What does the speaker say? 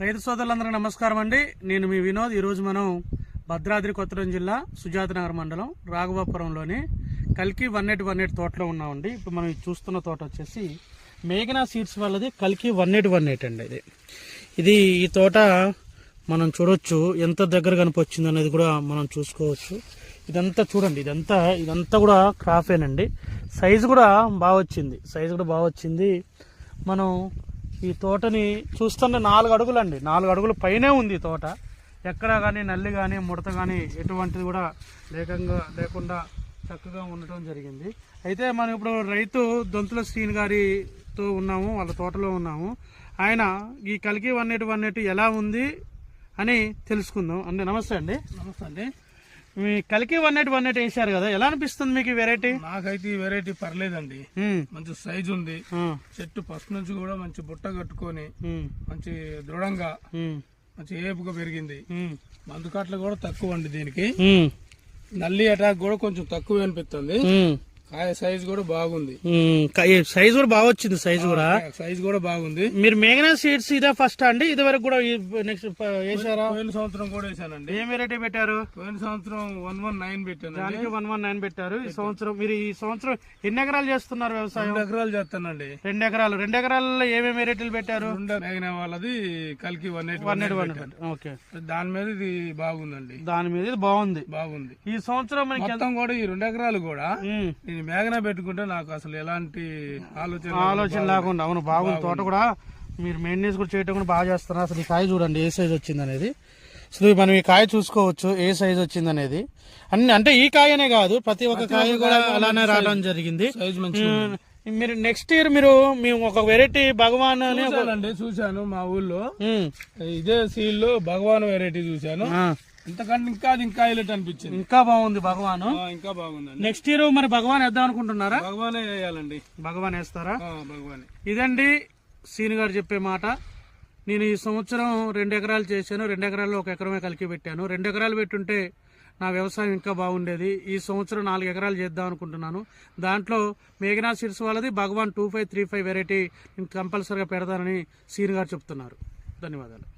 రైతు సోదరులందరూ నమస్కారం అండి. నేను మీ వినోద్. ఈరోజు మనం భద్రాద్రి కొత్తగూడెం జిల్లా సుజాతనగర్ మండలం రాఘవాపురంలోని కల్కి వన్ ఎయిట్ వన్ ఎయిట్ తోటలో ఉన్నామండి. ఇప్పుడు మనం చూస్తున్న తోట వచ్చేసి మేఘనా సీడ్స్ వాళ్ళది కల్కి వన్ ఎయిట్ వన్ ఎయిట్ అండి ఇది. ఇది ఈ తోట మనం చూడొచ్చు. ఎంత దగ్గర కనిపొచ్చింది అనేది కూడా మనం చూసుకోవచ్చు. ఇదంతా చూడండి. ఇదంతా ఇదంతా కూడా క్రాఫేనండి సైజు కూడా బాగా వచ్చింది. సైజు కూడా బాగా వచ్చింది. మనం ఈ తోటని చూస్తున్న నాలుగు అడుగులు అండి నాలుగు అడుగుల పైనే ఉంది తోట. ఎక్కడ కానీ నల్లి కానీ ముడత కానీ ఎటువంటిది కూడా లేకంగా లేకుండా చక్కగా ఉండటం జరిగింది. అయితే మనం ఇప్పుడు రైతు దొంతుల శ్రీని గారితో ఉన్నాము వాళ్ళ తోటలో ఉన్నాము. ఆయన ఈ కలికి వన్ ఎయిట్ వన్ ఎయిట్ ఎలా ఉంది అని తెలుసుకుందాం. అండి నమస్తే అండి. నమస్తే అండి. మీ కలికి వన్ ఎయిట్ వన్ ఎయిట్ వేసారు కదా. ఎలా అనిపిస్తుంది మీకు ఈ వెరైటీ నాకైతే ఈ వెరైటీ పర్లేదండి. మంచి సైజు ఉంది. చెట్టు ఫస్ట్ నుంచి కూడా మంచి బుట్ట కట్టుకొని మంచి దృఢంగా మంచి ఏపుగా పెరిగింది. మందుకట్లు కూడా తక్కువ అండి దీనికి నల్లి అటాక్ కూడా కొంచెం తక్కువ అనిపిస్తుంది. కాయ సైజ్ కూడా బాగుంది. సైజ్ కూడా బాగా వచ్చింది సైజ్ కూడా. సైజ్ కూడా బాగుంది. మీరు మేఘనా సీడ్స్ ఇదే ఫస్ట్ అండి? ఇది వరకు కూడా నెక్స్ట్ వేసారా పోయిన సంవత్సరం కూడా వేసానండి ఏం వెరైటీ పెట్టారు? పోయిన సంవత్సరం వన్ వన్ నైన్ పెట్టానండి. దానికి వన్ వన్ నైన్ పెట్టారు. ఈ సంవత్సరం మీరు ఈ సంవత్సరం ఎన్ని ఎకరాలు చేస్తున్నారు వ్యవసాయం? రెండు ఎకరాలు చేస్తానండి. రెండు ఎకరాలు. రెండు ఎకరాలలో ఏమేమి వెరైటీలు పెట్టారు? మేఘన వాళ్ళది కలికి one eight one eight one okay. దాని మీద ఇది బాగుందండి. దాని మీద ఇది బాగుంది. బాగుంది. ఈ సంవత్సరం మనకి మొత్తం కూడా ఈ రెండు ఎకరాలు కూడా ఉమ్, నేను మేఘన పెట్టుకుంటే నాకు అసలు ఎలాంటి ఆలోచన ఆలోచన లేకుండా అవును బాగుంది. తోట కూడా మీరు మెయింటెనెన్స్ కూడా చేయటం కూడా బాగా చేస్తున్నారు. అసలు ఈ కాయ చూడండి ఏ సైజ్ వచ్చింది అనేది అసలు మనం ఈ కాయ చూసుకోవచ్చు ఏ సైజ్ వచ్చింది అనేది అన్ని అంటే ఈ కాయనే కాదు ప్రతి ఒక్క కాయ కూడా అలానే రావడం జరిగింది. మీరు నెక్స్ట్ ఇయర్ మీరు మేము ఒక వెరైటీ భగవాన్ చూశానండి చూశాను మా ఊళ్ళో. ఇదే సీల్లో భగవాన్ వెరైటీ చూశాను. ఇంతకంటే ఇంకా అది ఇంకా హైలైట్ అనిపించింది. ఇంకా బాగుంది భగవాన్. ఇంకా బాగుందండి. నెక్స్ట్ ఇయర్ మరి భగవాన్ వేద్దాం అనుకుంటున్నారా? భగవానే వేయాలండి. భగవాన్ వేస్తారా? భగవానే. ఇదండి సీని గారు చెప్పే మాట. నేను ఈ సంవత్సరం రెండు ఎకరాలు చేశాను. రెండు ఎకరాల్లో ఒక ఎకరమే కలికి పెట్టాను. రెండు ఎకరాలు పెట్టుంటే నా వ్యవసాయం ఇంకా బాగుండేది. ఈ సంవత్సరం నాలుగు ఎకరాలు చేద్దాం అనుకుంటున్నాను. దాంట్లో మేఘనా సిర్స్ వాళ్ళది భగవాన్ two five three five variety నేను కంపల్సరీగా పెడతానని సీని గారు చెప్తున్నారు. ధన్యవాదాలు.